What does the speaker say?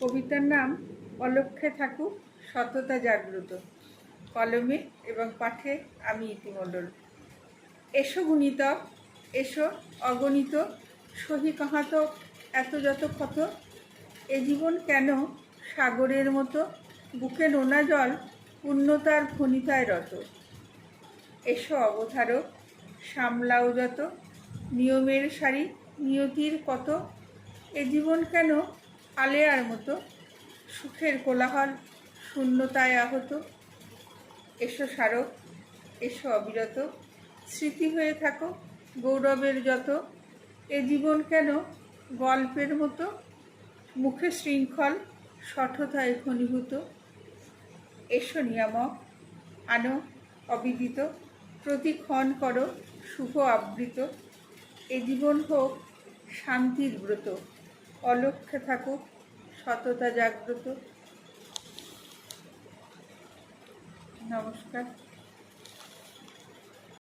কবিতার নাম অলক্ষ্যে থাকুক, সততা জাগ্রত। কলমে এবং পাঠে আমি ইতিমণ্ডল এসো গুণিতক, এসো অগণিত, সহি কাহাতক এত যত ক্ষত। এ জীবন কেন সাগরের মতো? বুকে নোনা জল পূর্ণতার ভনিতায় রত। এসো অবধারক, সামলাও যত। নিয়মের সারি নিয়তির কত। এ জীবন কেন আলেয়ার মতো সুখের কোলাহল, শূন্যতায় আহত। এসো স্মারক এসো অবিরত। স্মৃতি হয়ে থাকো, গৌরবের যত। এ জীবন কেন গল্পের মতো? মুখে শৃঙ্খল, সঠতায় ঘনীভূত। এসো নিয়ামক, আনো অবিদিত। প্রতিক্ষণ করো শুভ আবৃত। এ জীবন হোক শান্তির ব্রত। অলক্ষ্যে থাকুক সততা জাগ্রত। নমস্কার।